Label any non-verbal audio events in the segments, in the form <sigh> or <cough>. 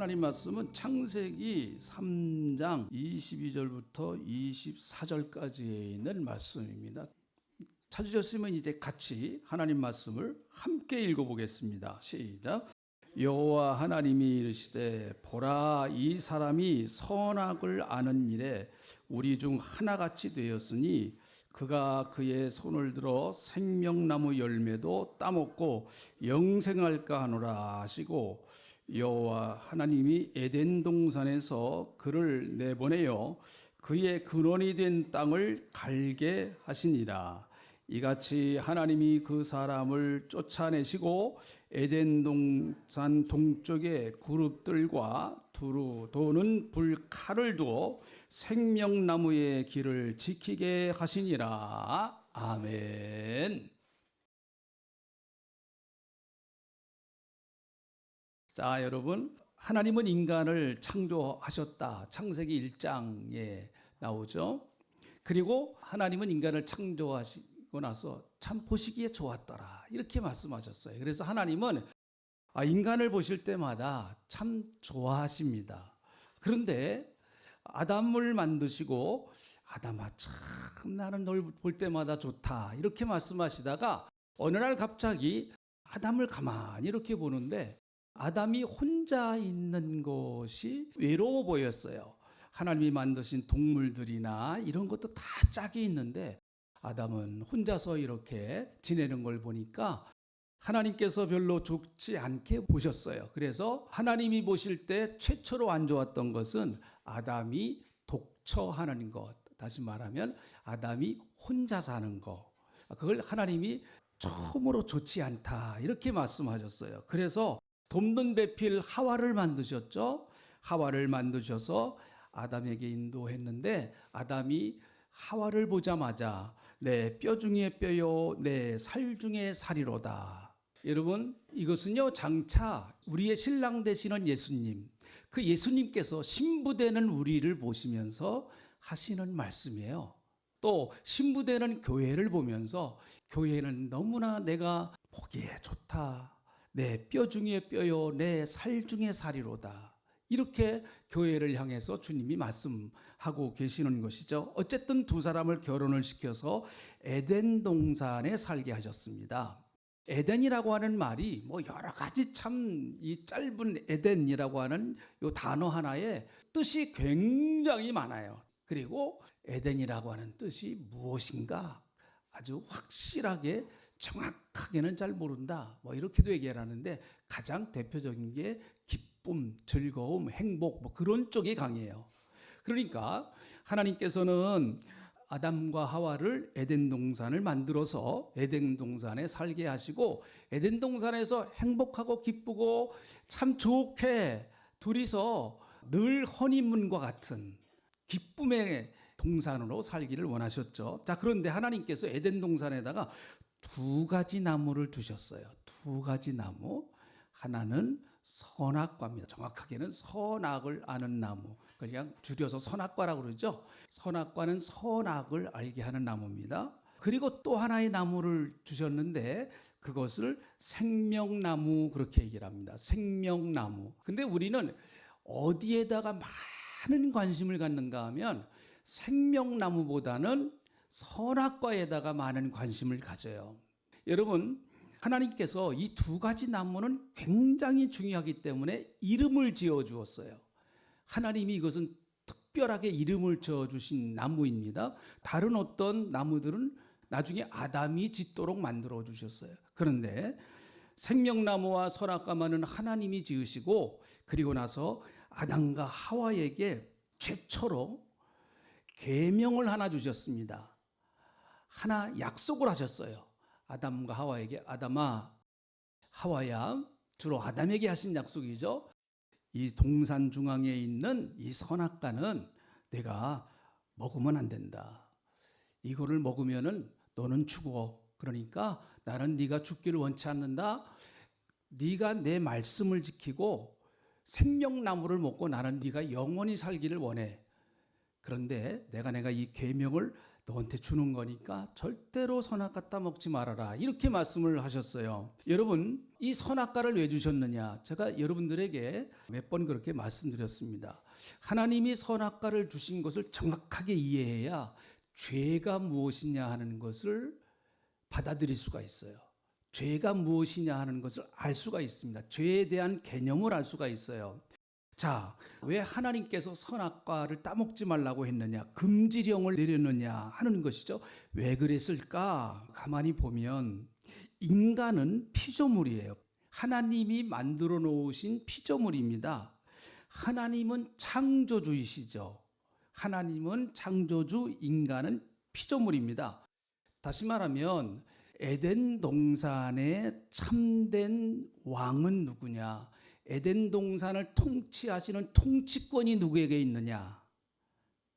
하나님 말씀은 창세기 3장 22절부터 24절까지에 있는 말씀입니다. 찾으셨으면 이제 같이 하나님 말씀을 함께 읽어보겠습니다. 시작. 여호와 하나님이 이르시되 보라 이 사람이 선악을 아는 일에 우리 중 하나같이 되었으니 그가 그의 손을 들어 생명나무 열매도 따먹고 영생할까 하노라 하시고 여호와 하나님이 에덴 동산에서 그를 내보내어 그의 근원이 된 땅을 갈게 하시니라 이같이 하나님이 그 사람을 쫓아내시고 에덴 동산 동쪽에 그룹들과 두루 도는 불칼을 두어 생명나무의 길을 지키게 하시니라 아멘. 자, 여러분, 하나님은 인간을 창조하셨다. 창세기 1장에 나오죠. 그리고 하나님은 인간을 창조하시고 나서 참 보시기에 좋았더라. 이렇게 말씀하셨어요. 그래서 하나님은 아, 인간을 보실 때마다 참 좋아하십니다. 그런데 아담을 만드시고 아담아 참 나는 널 볼 때마다 좋다. 이렇게 말씀하시다가 어느 날 갑자기 아담을 가만히 이렇게 보는데 아담이 혼자 있는 것이 외로워 보였어요. 하나님이 만드신 동물들이나 이런 것도 다 짝이 있는데 아담은 혼자서 이렇게 지내는 걸 보니까 하나님께서 별로 좋지 않게 보셨어요. 그래서 하나님이 보실 때 최초로 안 좋았던 것은 아담이 독처하는 것. 다시 말하면 아담이 혼자 사는 것. 그걸 하나님이 처음으로 좋지 않다. 이렇게 말씀하셨어요. 그래서 돕는 배필 하와를 만드셨죠. 하와를 만드셔서 아담에게 인도했는데 아담이 하와를 보자마자 내 뼈 중에 뼈요 내 살 중에 살이로다. 여러분 이것은요 장차 우리의 신랑 되시는 예수님 그 예수님께서 신부되는 우리를 보시면서 하시는 말씀이에요. 또 신부되는 교회를 보면서 교회는 너무나 내가 보기에 좋다. 내 뼈 중에 뼈요 내 살 중에 살이로다. 이렇게 교회를 향해서 주님이 말씀하고 계시는 것이죠. 어쨌든 두 사람을 결혼을 시켜서 에덴 동산에 살게 하셨습니다. 에덴이라고 하는 말이 뭐 여러 가지 참 이 짧은 에덴이라고 하는 요 단어 하나에 뜻이 굉장히 많아요. 그리고 에덴이라고 하는 뜻이 무엇인가 아주 확실하게 정확하게는 잘 모른다. 뭐 이렇게도 얘기를 하는데 가장 대표적인 게 기쁨, 즐거움, 행복 뭐 그런 쪽이 강해요. 그러니까 하나님께서는 아담과 하와를 에덴 동산을 만들어서 에덴 동산에 살게 하시고 에덴 동산에서 행복하고 기쁘고 참 좋게 둘이서 늘 허니문과 같은 기쁨의 동산으로 살기를 원하셨죠. 자, 그런데 하나님께서 에덴 동산에다가 두 가지 나무를 두셨어요. 두 가지 나무. 하나는 선악과입니다. 정확하게는 선악을 아는 나무. 그냥 줄여서 선악과라고 그러죠. 선악과는 선악을 알게 하는 나무입니다. 그리고 또 하나의 나무를 주셨는데 그것을 생명나무 그렇게 얘기를 합니다. 생명나무. 근데 우리는 어디에다가 많은 관심을 갖는가 하면 생명나무보다는 선악과에다가 많은 관심을 가져요. 여러분, 하나님께서 이 두 가지 나무는 굉장히 중요하기 때문에 이름을 지어 주었어요. 하나님이 이것은 특별하게 이름을 지어 주신 나무입니다. 다른 어떤 나무들은 나중에 아담이 짓도록 만들어 주셨어요. 그런데 생명나무와 선악과만은 하나님이 지으시고 그리고 나서 아담과 하와에게 최초로 계명을 하나 주셨습니다. 하나 약속을 하셨어요. 아담과 하와에게 아담아 하와야 주로 아담에게 하신 약속이죠. 이 동산 중앙에 있는 이 선악과는 내가 먹으면 안 된다. 이거를 먹으면은 너는 죽어. 그러니까 나는 네가 죽기를 원치 않는다. 네가 내 말씀을 지키고 생명나무를 먹고 나는 네가 영원히 살기를 원해. 그런데 내가 내가 이 계명을 너한테 주는 거니까 절대로 선악과 따먹지 말아라. 이렇게 말씀을 하셨어요. 여러분, 이 선악과를 왜 주셨느냐? 제가 여러분들에게 몇 번 그렇게 말씀드렸습니다. 하나님이 선악과를 주신 것을 정확하게 이해해야 죄가 무엇이냐 하는 것을 받아들일 수가 있어요. 죄가 무엇이냐 하는 것을 알 수가 있습니다. 죄에 대한 개념을 알 수가 있어요. 자, 왜 하나님께서 선악과를 따먹지 말라고 했느냐, 금지령을 내렸느냐 하는 것이죠. 왜 그랬을까? 가만히 보면 인간은 피조물이에요. 하나님이 만들어 놓으신 피조물입니다. 하나님은 창조주이시죠. 하나님은 창조주, 인간은 피조물입니다. 다시 말하면 에덴 동산의 참된 왕은 누구냐? 에덴 동산을 통치하시는 통치권이 누구에게 있느냐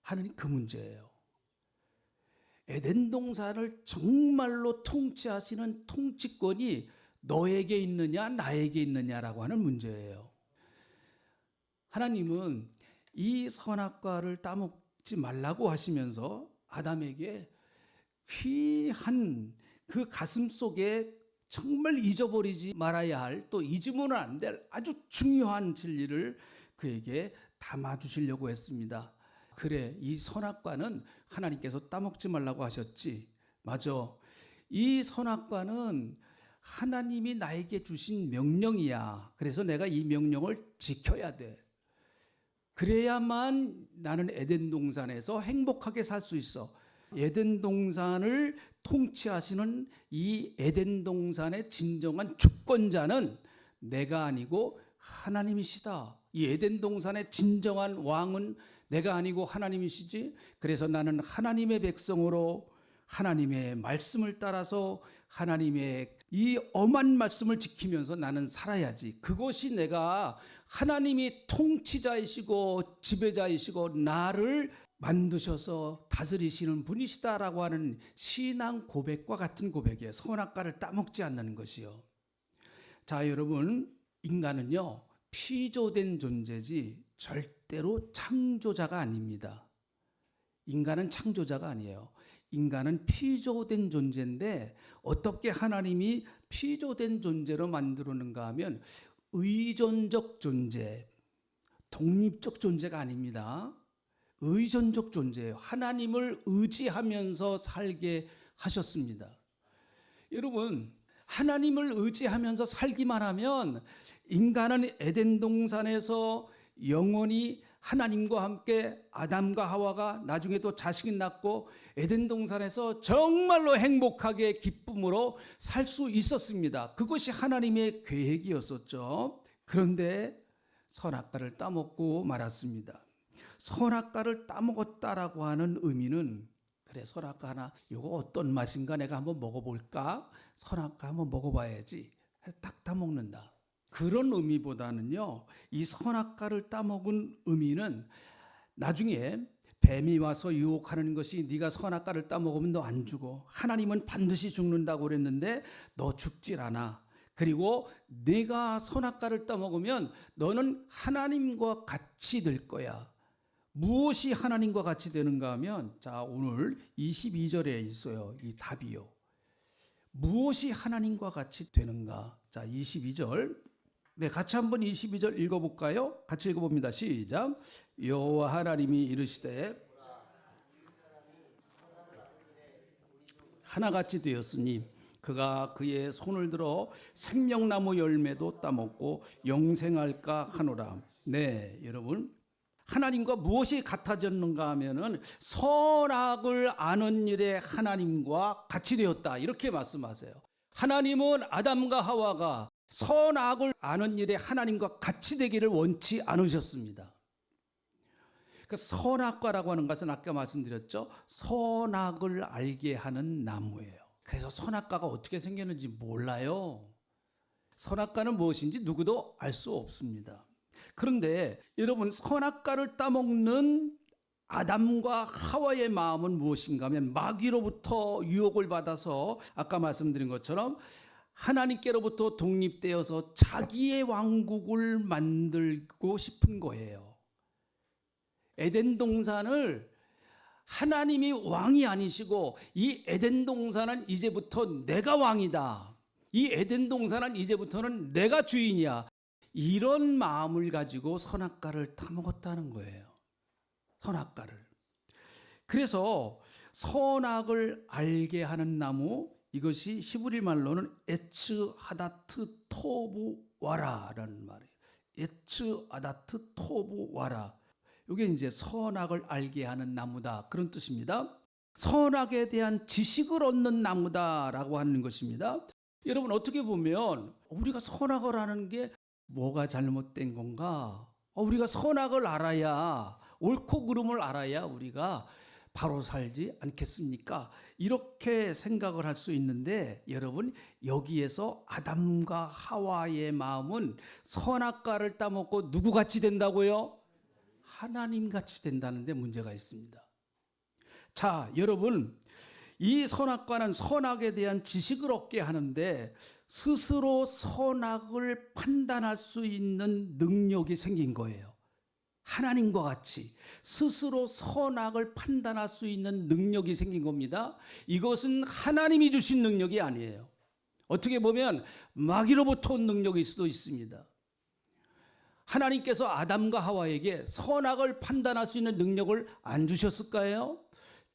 하는 그 문제예요. 에덴 동산을 정말로 통치하시는 통치권이 너에게 있느냐 나에게 있느냐라고 하는 문제예요. 하나님은 이 선악과를 따먹지 말라고 하시면서 아담에게 귀한 그 가슴 속에 정말 잊어버리지 말아야 할 또 잊으면 안 될 아주 중요한 진리를 그에게 담아 주시려고 했습니다. 그래 이 선악과는 하나님께서 따먹지 말라고 하셨지. 맞아. 이 선악과는 하나님이 나에게 주신 명령이야. 그래서 내가 이 명령을 지켜야 돼. 그래야만 나는 에덴 동산에서 행복하게 살 수 있어. 에덴 동산을 통치하시는 이 에덴 동산의 진정한 주권자는 내가 아니고 하나님이시다. 이 에덴 동산의 진정한 왕은 내가 아니고 하나님이시지. 그래서 나는 하나님의 백성으로 하나님의 말씀을 따라서 하나님의 이 엄한 말씀을 지키면서 나는 살아야지. 그것이 내가 하나님이 통치자이시고 지배자이시고 나를 만드셔서 다스리시는 분이시다라고 하는 신앙 고백과 같은 고백이에요. 선악과를 따먹지 않는 것이요. 자, 여러분, 인간은요, 피조된 존재지 절대로 창조자가 아닙니다. 인간은 창조자가 아니에요. 인간은 피조된 존재인데 어떻게 하나님이 피조된 존재로 만들었는가 하면 의존적 존재, 독립적 존재가 아닙니다. 의존적 존재예요. 하나님을 의지하면서 살게 하셨습니다. 여러분, 하나님을 의지하면서 살기만 하면 인간은 에덴 동산에서 영원히 하나님과 함께 아담과 하와가 나중에 또 자식이 낳고 에덴 동산에서 정말로 행복하게 기쁨으로 살 수 있었습니다. 그것이 하나님의 계획이었었죠. 그런데 선악과를 따먹고 말았습니다. 선악과를 따먹었다라고 하는 의미는 그래 선악과 하나 이거 어떤 맛인가 내가 한번 먹어볼까 선악과 한번 먹어봐야지 딱 따먹는다 그런 의미보다는요 이 선악과를 따먹은 의미는 나중에 뱀이 와서 유혹하는 것이 네가 선악과를 따먹으면 너 안 죽어 하나님은 반드시 죽는다고 그랬는데 너 죽질 않아 그리고 내가 선악과를 따먹으면 너는 하나님과 같이 될 거야 무엇이 하나님과 같이 되는가 하면 자 오늘 22절에 있어요. 이 답이요. 무엇이 하나님과 같이 되는가? 자 22절 네 같이 한번 22절 읽어볼까요? 같이 읽어봅니다. 시작 여호와 하나님이 이르시되 하나같이 되었으니 그가 그의 손을 들어 생명나무 열매도 따먹고 영생할까 하노라. 네 여러분 하나님과 무엇이 같아졌는가 하면은 선악을 아는 일에 하나님과 같이 되었다. 이렇게 말씀하세요. 하나님은 아담과 하와가 선악을 아는 일에 하나님과 같이 되기를 원치 않으셨습니다. 그 선악과라고 하는 것은 아까 말씀드렸죠. 선악을 알게 하는 나무예요. 그래서 선악과가 어떻게 생겼는지 몰라요. 선악과는 무엇인지 누구도 알 수 없습니다. 그런데 여러분 선악과를 따먹는 아담과 하와의 마음은 무엇인가 하면 마귀로부터 유혹을 받아서 아까 말씀드린 것처럼 하나님께로부터 독립되어서 자기의 왕국을 만들고 싶은 거예요. 에덴 동산을 하나님이 왕이 아니시고 이 에덴 동산은 이제부터 내가 왕이다. 이 에덴 동산은 이제부터는 내가 주인이야. 이런 마음을 가지고 선악과를 따먹었다는 거예요. 선악과를. 그래서 선악을 알게 하는 나무 이것이 히브리 말로는 에츠 하다트 토부 와라라는 말이에요. 에츠 아다트 토부 와라. 이게 이제 선악을 알게 하는 나무다 그런 뜻입니다. 선악에 대한 지식을 얻는 나무다라고 하는 것입니다. 여러분 어떻게 보면 우리가 선악을 하는 게 뭐가 잘못된 건가? 어, 우리가 선악을 알아야 옳고 그름을 알아야 우리가 바로 살지 않겠습니까? 이렇게 생각을 할 수 있는데 여러분 여기에서 아담과 하와의 마음은 선악과를 따먹고 누구 같이 된다고요? 하나님 같이 된다는데 문제가 있습니다. 자, 여러분 이 선악과는 선악에 대한 지식을 얻게 하는데 스스로 선악을 판단할 수 있는 능력이 생긴 거예요. 하나님과 같이 스스로 선악을 판단할 수 있는 능력이 생긴 겁니다. 이것은 하나님이 주신 능력이 아니에요. 어떻게 보면 마귀로부터 온 능력일 수도 있습니다. 하나님께서 아담과 하와에게 선악을 판단할 수 있는 능력을 안 주셨을까요?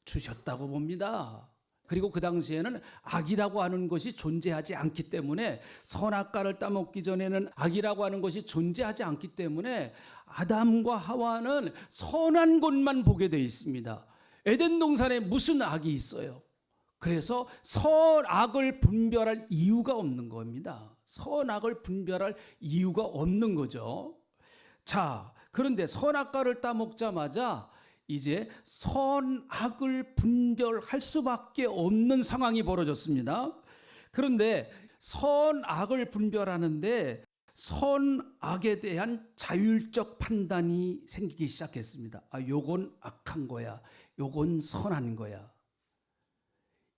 주셨다고 봅니다. 그리고 그 당시에는 악이라고 하는 것이 존재하지 않기 때문에 선악과를 따먹기 전에는 악이라고 하는 것이 존재하지 않기 때문에 아담과 하와는 선한 것만 보게 되어 있습니다. 에덴 동산에 무슨 악이 있어요? 그래서 선악을 분별할 이유가 없는 겁니다. 선악을 분별할 이유가 없는 거죠. 자, 그런데 선악과를 따먹자마자 이제 선악을 분별할 수밖에 없는 상황이 벌어졌습니다. 그런데 선악을 분별하는데 선악에 대한 자율적 판단이 생기기 시작했습니다. 아, 요건 악한 거야. 요건 선한 거야.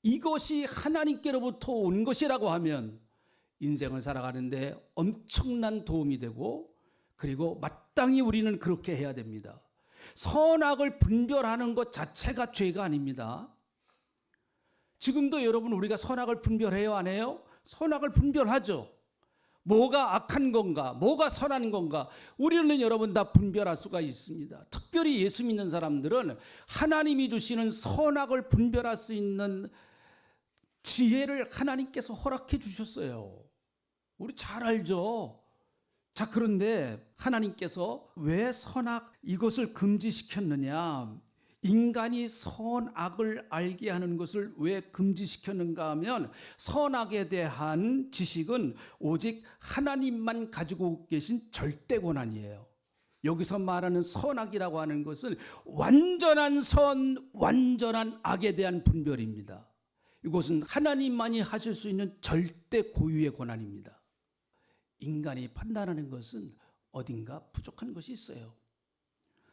이것이 하나님께로부터 온 것이라고 하면 인생을 살아가는데 엄청난 도움이 되고 그리고 마땅히 우리는 그렇게 해야 됩니다. 선악을 분별하는 것 자체가 죄가 아닙니다. 지금도 여러분 우리가 선악을 분별해요, 안 해요? 선악을 분별하죠. 뭐가 악한 건가, 뭐가 선한 건가, 우리는 여러분 다 분별할 수가 있습니다. 특별히 예수 믿는 사람들은 하나님이 주시는 선악을 분별할 수 있는 지혜를 하나님께서 허락해 주셨어요. 우리 잘 알죠? 자, 그런데 하나님께서 왜 선악 이것을 금지시켰느냐? 인간이 선악을 알게 하는 것을 왜 금지시켰는가 하면 선악에 대한 지식은 오직 하나님만 가지고 계신 절대 권한이에요. 여기서 말하는 선악이라고 하는 것은 완전한 선, 완전한 악에 대한 분별입니다. 이것은 하나님만이 하실 수 있는 절대 고유의 권한입니다. 인간이 판단하는 것은 어딘가 부족한 것이 있어요.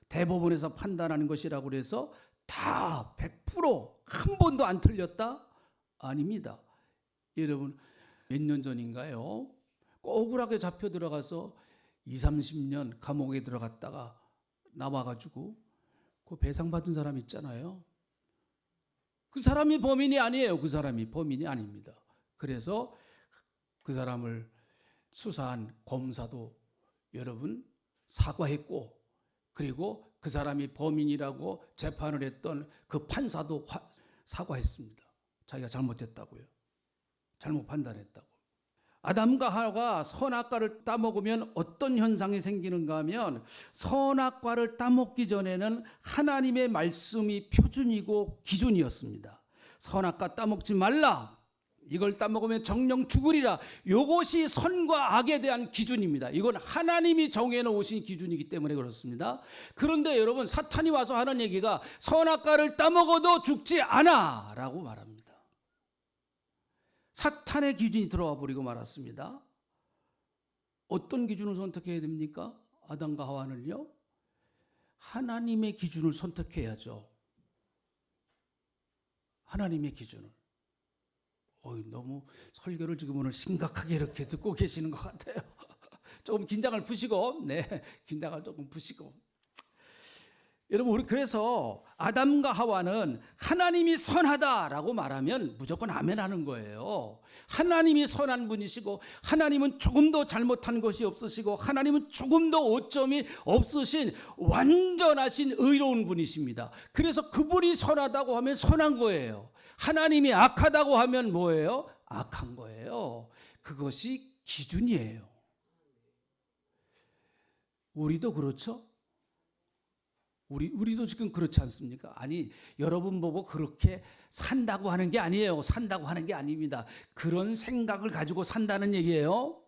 대법원에서 판단하는 것이라고 해서 다 100%한 번도 안 틀렸다? 아닙니다. 여러분 몇 년 전인가요? 억울하게 잡혀 들어가서 2, 30년 감옥에 들어갔다가 나와가지고 그 배상 받은 사람 있잖아요. 그 사람이 범인이 아니에요. 그 사람이 범인이 아닙니다. 그래서 그 사람을 수사한 검사도 여러분 사과했고 그리고 그 사람이 범인이라고 재판을 했던 그 판사도 화, 사과했습니다. 자기가 잘못했다고요. 잘못 판단했다고. 아담과 하와가 선악과를 따먹으면 어떤 현상이 생기는가 하면 선악과를 따먹기 전에는 하나님의 말씀이 표준이고 기준이었습니다. 선악과 따먹지 말라. 이걸 따먹으면 정령 죽으리라. 이것이 선과 악에 대한 기준입니다. 이건 하나님이 정해 놓으신 기준이기 때문에 그렇습니다. 그런데 여러분 사탄이 와서 하는 얘기가 선악과를 따먹어도 죽지 않아 라고 말합니다. 사탄의 기준이 들어와 버리고 말았습니다. 어떤 기준을 선택해야 됩니까? 아담과 하와는요? 하나님의 기준을 선택해야죠. 하나님의 기준을. 어이, 너무 설교를 지금 오늘 심각하게 이렇게 듣고 계시는 것 같아요. <laughs> 조금 긴장을 푸시고, 네, 긴장을 조금 푸시고. 여러분 우리 그래서 아담과 하와는 하나님이 선하다라고 말하면 무조건 아멘 하는 거예요. 하나님이 선한 분이시고 하나님은 조금도 잘못한 것이 없으시고 하나님은 조금도 오점이 없으신 완전하신 의로운 분이십니다. 그래서 그분이 선하다고 하면 선한 거예요. 하나님이 악하다고 하면 뭐예요? 악한 거예요. 그것이 기준이에요. 우리도 그렇죠? 우리 우리도 지금 그렇지 않습니까? 아니 여러분 보고 그렇게 산다고 하는 게 아니에요. 산다고 하는 게 아닙니다. 그런 생각을 가지고 산다는 얘기예요.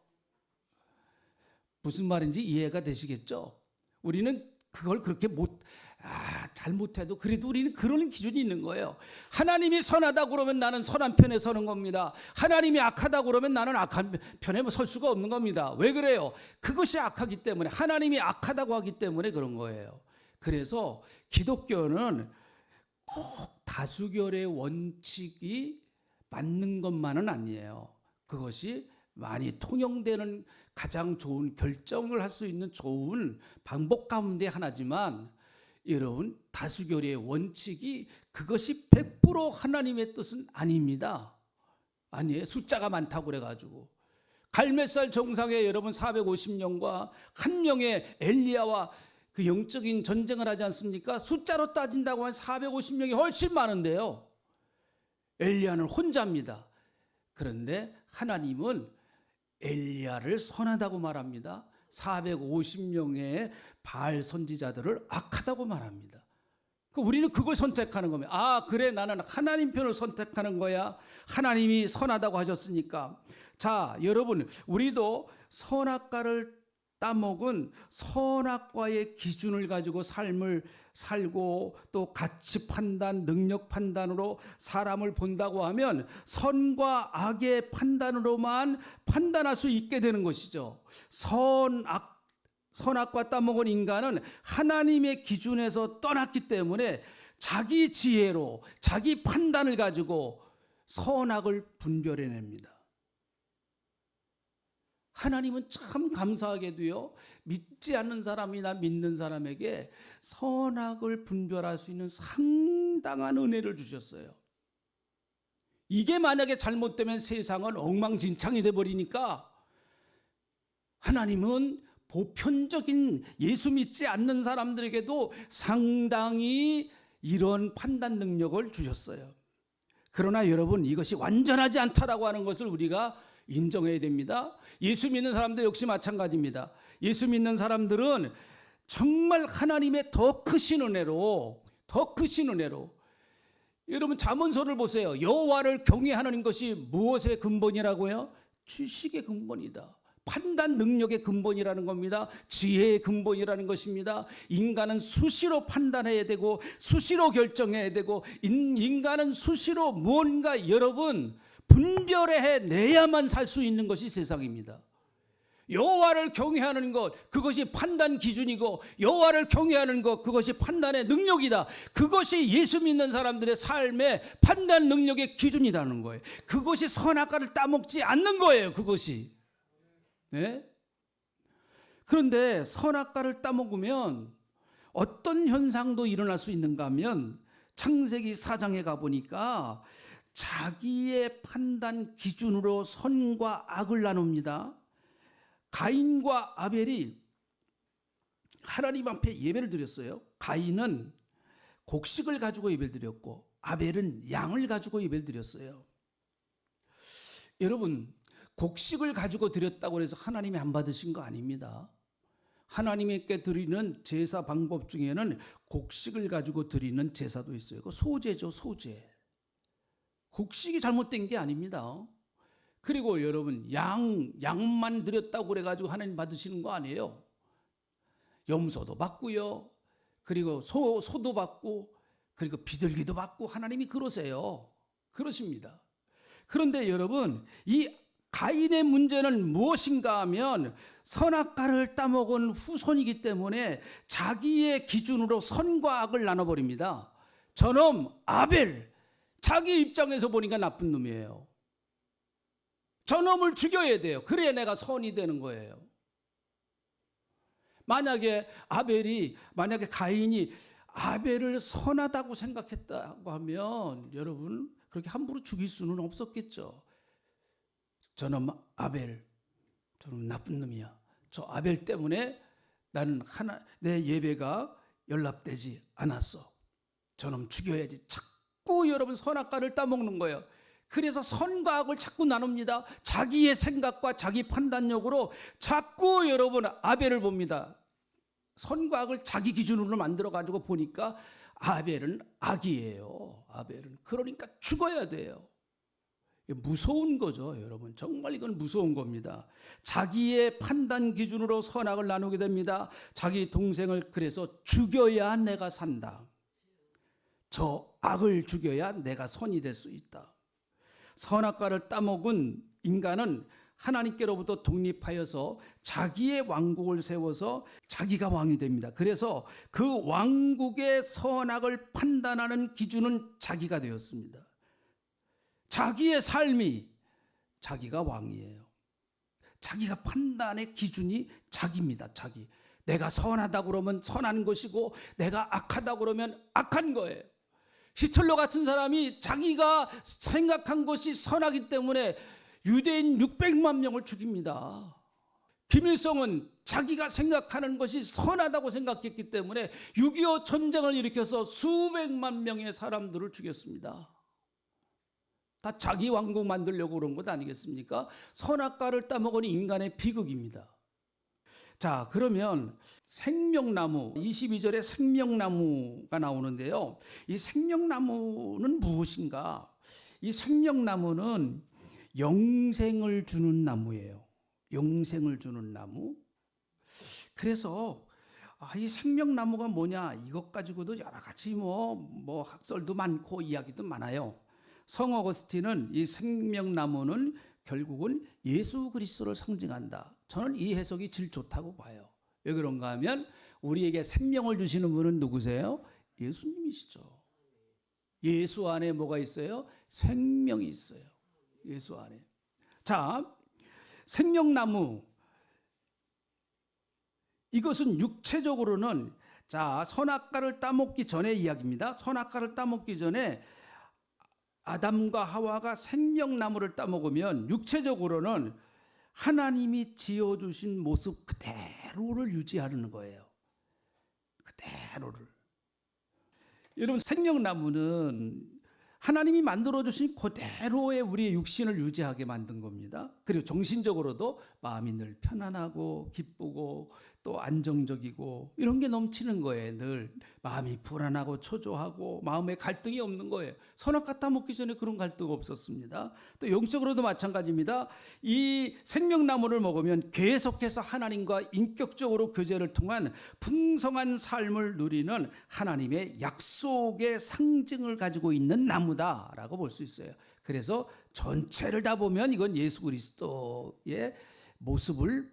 무슨 말인지 이해가 되시겠죠? 우리는 그걸 그렇게 못 아, 잘못해도 그래도 우리는 그런 기준이 있는 거예요. 하나님이 선하다 그러면 나는 선한 편에 서는 겁니다. 하나님이 악하다 그러면 나는 악한 편에 설 수가 없는 겁니다. 왜 그래요? 그것이 악하기 때문에 하나님이 악하다고 하기 때문에 그런 거예요. 그래서 기독교는 꼭 다수결의 원칙이 맞는 것만은 아니에요. 그것이 많이 통용되는 가장 좋은 결정을 할 수 있는 좋은 방법 가운데 하나지만 여러분 다수결의 원칙이 그것이 100% 하나님의 뜻은 아닙니다. 아니에요. 숫자가 많다고 그래가지고 갈매살 정상에 여러분 450명과 한 명의 엘리야와 그 영적인 전쟁을 하지 않습니까? 숫자로 따진다고 하면 450명이 훨씬 많은데요. 엘리야는 혼자입니다. 그런데 하나님은 엘리야를 선하다고 말합니다. 450명의 바알 선지자들을 악하다고 말합니다. 그 우리는 그걸 선택하는 겁니다. 아, 그래 나는 하나님 편을 선택하는 거야. 하나님이 선하다고 하셨으니까. 자, 여러분, 우리도 선악과를 따먹은 선악과의 기준을 가지고 삶을 살고 또 가치 판단, 능력 판단으로 사람을 본다고 하면 선과 악의 판단으로만 판단할 수 있게 되는 것이죠. 선악 선악과 따먹은 인간은 하나님의 기준에서 떠났기 때문에 자기 지혜로 자기 판단을 가지고 선악을 분별해냅니다. 하나님은 참 감사하게도요, 믿지 않는 사람이나 믿는 사람에게 선악을 분별할 수 있는 상당한 은혜를 주셨어요. 이게 만약에 잘못되면 세상은 엉망진창이 돼버리니까 하나님은 보편적인 예수 믿지 않는 사람들에게도 상당히 이런 판단 능력을 주셨어요. 그러나 여러분 이것이 완전하지 않다라고 하는 것을 우리가 인정해야 됩니다. 예수 믿는 사람들 역시 마찬가지입니다. 예수 믿는 사람들은 정말 하나님의 더 크신 은혜로 더 크신 은혜로 여러분 잠언서를 보세요. 여호와를 경외하는 것이 무엇의 근본이라고요? 지식의 근본이다. 판단 능력의 근본이라는 겁니다. 지혜의 근본이라는 것입니다. 인간은 수시로 판단해야 되고 수시로 결정해야 되고 인간은 수시로 무언가 여러분 분별해 내야만 살 수 있는 것이 세상입니다. 여호와를 경외하는 것 그것이 판단 기준이고 여호와를 경외하는 것 그것이 판단의 능력이다. 그것이 예수 믿는 사람들의 삶의 판단 능력의 기준이라는 거예요. 그것이 선악과를 따먹지 않는 거예요. 그것이. 네? 그런데 선악과를 따먹으면 어떤 현상도 일어날 수 있는가 하면 창세기 4장에 가보니까 자기의 판단 기준으로 선과 악을 나눕니다. 가인과 아벨이 하나님 앞에 예배를 드렸어요. 가인은 곡식을 가지고 예배를 드렸고 아벨은 양을 가지고 예배를 드렸어요. 여러분, 곡식을 가지고 드렸다고 해서 하나님이 안 받으신 거 아닙니다. 하나님께 드리는 제사 방법 중에는 곡식을 가지고 드리는 제사도 있어요. 그 소제죠, 소제. 곡식이 잘못된 게 아닙니다. 그리고 여러분 양 양만 드렸다고 그래 가지고 하나님 받으시는 거 아니에요. 염소도 받고요. 그리고 소 소도 받고 그리고 비둘기도 받고 하나님이 그러세요. 그러십니다. 그런데 여러분 이 가인의 문제는 무엇인가 하면 선악과를 따먹은 후손이기 때문에 자기의 기준으로 선과 악을 나눠버립니다. 저놈 아벨 자기 입장에서 보니까 나쁜 놈이에요. 저놈을 죽여야 돼요. 그래야 내가 선이 되는 거예요. 만약에 아벨이 만약에 가인이 아벨을 선하다고 생각했다고 하면 여러분 그렇게 함부로 죽일 수는 없었겠죠. 저놈 아벨, 저놈 나쁜 놈이야. 저 아벨 때문에 나는 하나 내 예배가 연락되지 않았어. 저놈 죽여야지. 자꾸 여러분 선악과를 따먹는 거예요. 그래서 선과 악을 자꾸 나눕니다. 자기의 생각과 자기 판단력으로 자꾸 여러분 아벨을 봅니다. 선과 악을 자기 기준으로 만들어 가지고 보니까 아벨은 악이에요. 아벨은 그러니까 죽어야 돼요. 무서운 거죠, 여러분. 정말 이건 무서운 겁니다. 자기의 판단 기준으로 선악을 나누게 됩니다. 자기 동생을 그래서 죽여야 내가 산다. 저 악을 죽여야 내가 선이 될 수 있다. 선악과를 따먹은 인간은 하나님께로부터 독립하여서 자기의 왕국을 세워서 자기가 왕이 됩니다. 그래서 그 왕국의 선악을 판단하는 기준은 자기가 되었습니다. 자기의 삶이 자기가 왕이에요. 자기가 판단의 기준이 자기입니다. 자기. 내가 선하다 그러면 선한 것이고 내가 악하다 그러면 악한 거예요. 히틀러 같은 사람이 자기가 생각한 것이 선하기 때문에 유대인 600만 명을 죽입니다. 김일성은 자기가 생각하는 것이 선하다고 생각했기 때문에 6.25 전쟁을 일으켜서 수백만 명의 사람들을 죽였습니다. 다 자기 왕국 만들려고 그런 것 아니겠습니까? 선악과를 따먹은 인간의 비극입니다. 자, 그러면 생명나무 22절에 생명나무가 나오는데요. 이 생명나무는 무엇인가? 이 생명나무는 영생을 주는 나무예요. 영생을 주는 나무. 그래서 아, 이 생명나무가 뭐냐? 이것 가지고도 여러 가지 뭐, 뭐 학설도 많고 이야기도 많아요. 성 어거스틴은 이 생명나무는 결국은 예수 그리스도를 상징한다. 저는 이 해석이 제일 좋다고 봐요. 왜 그런가 하면 우리에게 생명을 주시는 분은 누구세요? 예수님이시죠. 예수 안에 뭐가 있어요? 생명이 있어요. 예수 안에. 자, 생명나무. 이것은 육체적으로는 자, 선악과를 따먹기 전의 이야기입니다. 선악과를 따먹기 전에 아담과 하와가 생명나무를 따먹으면 육체적으로는 하나님이 지어주신 모습 그대로를 유지하는 거예요. 그대로를. 여러분 생명나무는 하나님이 만들어 주신 그대로의 우리의 육신을 유지하게 만든 겁니다. 그리고 정신적으로도 마음이 늘 편안하고 기쁘고 또 안정적이고 이런 게 넘치는 거예요. 늘 마음이 불안하고 초조하고 마음에 갈등이 없는 거예요. 선악 갖다 먹기 전에 그런 갈등 없었습니다. 또 영적으로도 마찬가지입니다. 이 생명나무를 먹으면 계속해서 하나님과 인격적으로 교제를 통한 풍성한 삶을 누리는 하나님의 약속의 상징을 가지고 있는 나무다라고 볼 수 있어요. 그래서 전체를 다 보면 이건 예수 그리스도의 모습을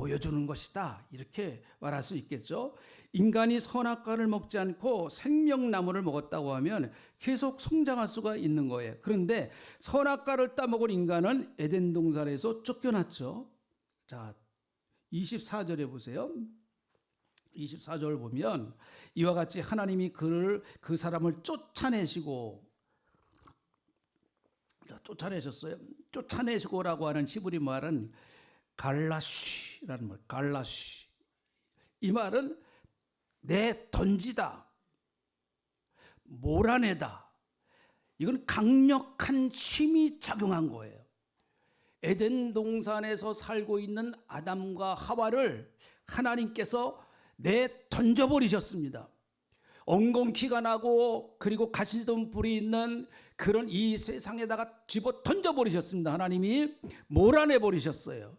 보여주는 것이다. 이렇게 말할 수 있겠죠. 인간이 선악과를 먹지 않고 생명나무를 먹었다고 하면 계속 성장할 수가 있는 거예요. 그런데 선악과를 따먹은 인간은 에덴 동산에서 쫓겨났죠. 자, 24절에 보세요. 24절 보면 이와 같이 하나님이 그를 그 사람을 쫓아내시고 자, 쫓아내셨어요. 쫓아내시고라고 하는 히브리 말은 갈라쉬라는 말, 갈라쉬. 이 말은 내 던지다, 몰아내다. 이건 강력한 힘이 작용한 거예요. 에덴 동산에서 살고 있는 아담과 하와를 하나님께서 내 던져버리셨습니다. 엉겅퀴가 나고 그리고 가시던 불이 있는 그런 이 세상에다가 집어 던져버리셨습니다. 하나님이 몰아내 버리셨어요.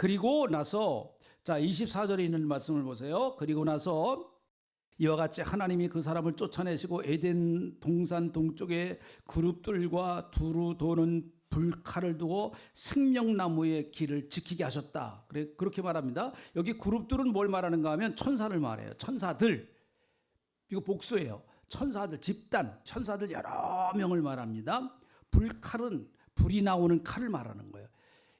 그리고 나서 자 24절에 있는 말씀을 보세요. 그리고 나서 이와 같이 하나님이 그 사람을 쫓아내시고 에덴 동산 동쪽에 그룹들과 두루 도는 불칼을 두고 생명나무의 길을 지키게 하셨다. 그래 그렇게 말합니다. 여기 그룹들은 뭘 말하는가 하면 천사를 말해요. 천사들. 이거 복수예요. 천사들 집단, 천사들 여러 명을 말합니다. 불칼은 불이 나오는 칼을 말하는.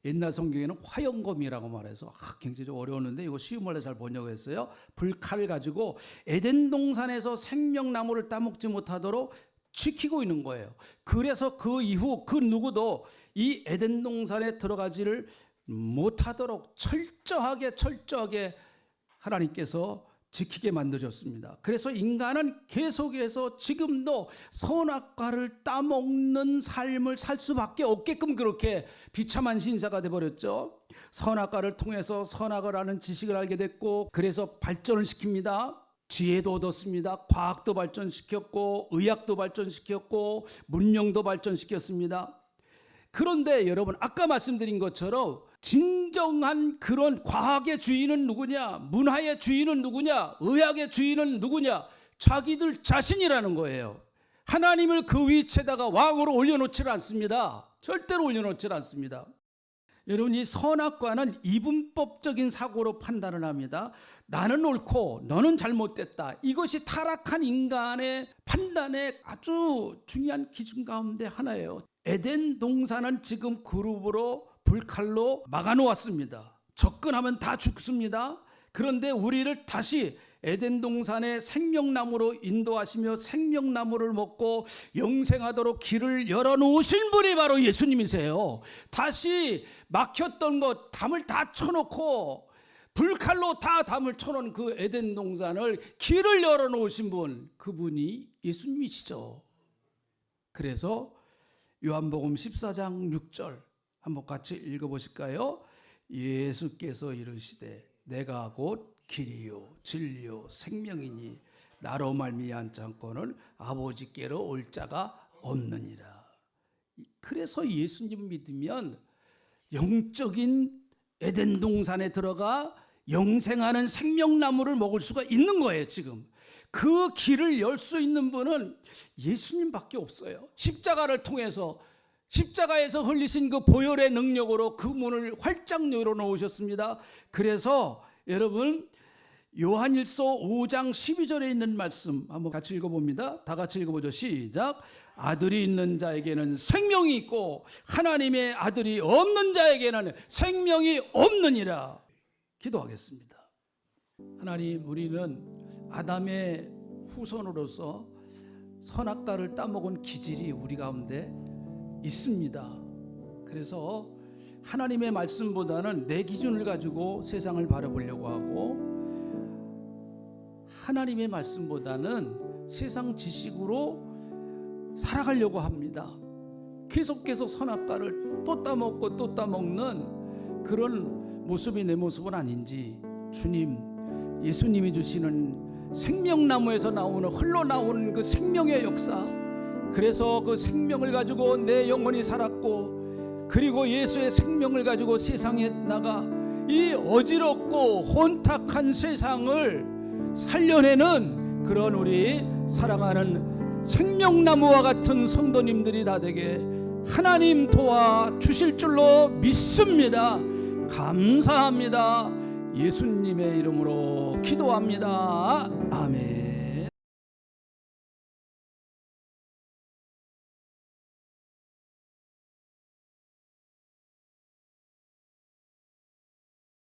옛날 성경에는 화영검이라고 말해서 아, 굉장히 좀 어려웠는데 이거 쉬운 말로 잘 번역했어요. 불칼 가지고 에덴 동산에서 생명나무를 따먹지 못하도록 지키고 있는 거예요. 그래서 그 이후 그 누구도 이 에덴 동산에 들어가지를 못하도록 철저하게 철저하게 하나님께서 지키게 만들었습니다. 그래서 인간은 계속해서 지금도 선악과를 따먹는 삶을 살 수밖에 없게끔 그렇게 비참한 신사가 돼 버렸죠. 선악과를 통해서 선악을 아는 지식을 알게 됐고 그래서 발전을 시킵니다. 지혜도 얻었습니다. 과학도 발전시켰고 의학도 발전시켰고 문명도 발전시켰습니다. 그런데 여러분 아까 말씀드린 것처럼 진정한 그런 과학의 주인은 누구냐? 문화의 주인은 누구냐? 의학의 주인은 누구냐? 자기들 자신이라는 거예요. 하나님을 그 위치에다가 왕으로 올려놓지 않습니다. 절대로 올려놓지 않습니다. 여러분 이 선악과는 이분법적인 사고로 판단을 합니다. 나는 옳고 너는 잘못됐다. 이것이 타락한 인간의 판단의 아주 중요한 기준 가운데 하나예요. 에덴 동산은 지금 그룹으로 불칼로 막아놓았습니다. 접근하면 다 죽습니다. 그런데 우리를 다시 에덴 동산의 생명나무로 인도하시며 생명나무를 먹고 영생하도록 길을 열어놓으신 분이 바로 예수님이세요. 다시 막혔던 것 담을 다 쳐놓고 불칼로 다 담을 쳐놓은 그 에덴 동산을 길을 열어놓으신 분 그분이 예수님이시죠. 그래서 요한복음 14장 6절 한번 같이 읽어보실까요? 예수께서 이르시되 내가 곧 길이요 진리요 생명이니 나로 말미암 자권은 아버지께로 올 자가 없느니라. 그래서 예수님 믿으면 영적인 에덴 동산에 들어가 영생하는 생명나무를 먹을 수가 있는 거예요, 지금. 그 길을 열 수 있는 분은 예수님밖에 없어요. 십자가를 통해서 십자가에서 흘리신 그 보혈의 능력으로 그 문을 활짝 열어 놓으셨습니다. 그래서 여러분 요한일서 5장 12절에 있는 말씀 한번 같이 읽어 봅니다. 다 같이 읽어 보죠. 시작. 아들이 있는 자에게는 생명이 있고 하나님의 아들이 없는 자에게는 생명이 없느니라. 기도하겠습니다. 하나님 우리는 아담의 후손으로서 선악과를 따먹은 기질이 우리 가운데 있습니다. 그래서 하나님의 말씀보다는 내 기준을 가지고 세상을 바라보려고 하고 하나님의 말씀보다는 세상 지식으로 살아가려고 합니다. 계속해서 선악과를 또 따먹고 또 따먹는 그런 모습이 내 모습은 아닌지 주님 예수님이 주시는 생명나무에서 나오는 흘러나오는 그 생명의 역사 그래서 그 생명을 가지고 내 영혼이 살았고 그리고 예수의 생명을 가지고 세상에 나가 이 어지럽고 혼탁한 세상을 살려내는 그런 우리 사랑하는 생명나무와 같은 성도님들이 다 되게 하나님 도와 주실 줄로 믿습니다. 감사합니다. 예수님의 이름으로 기도합니다. 아멘.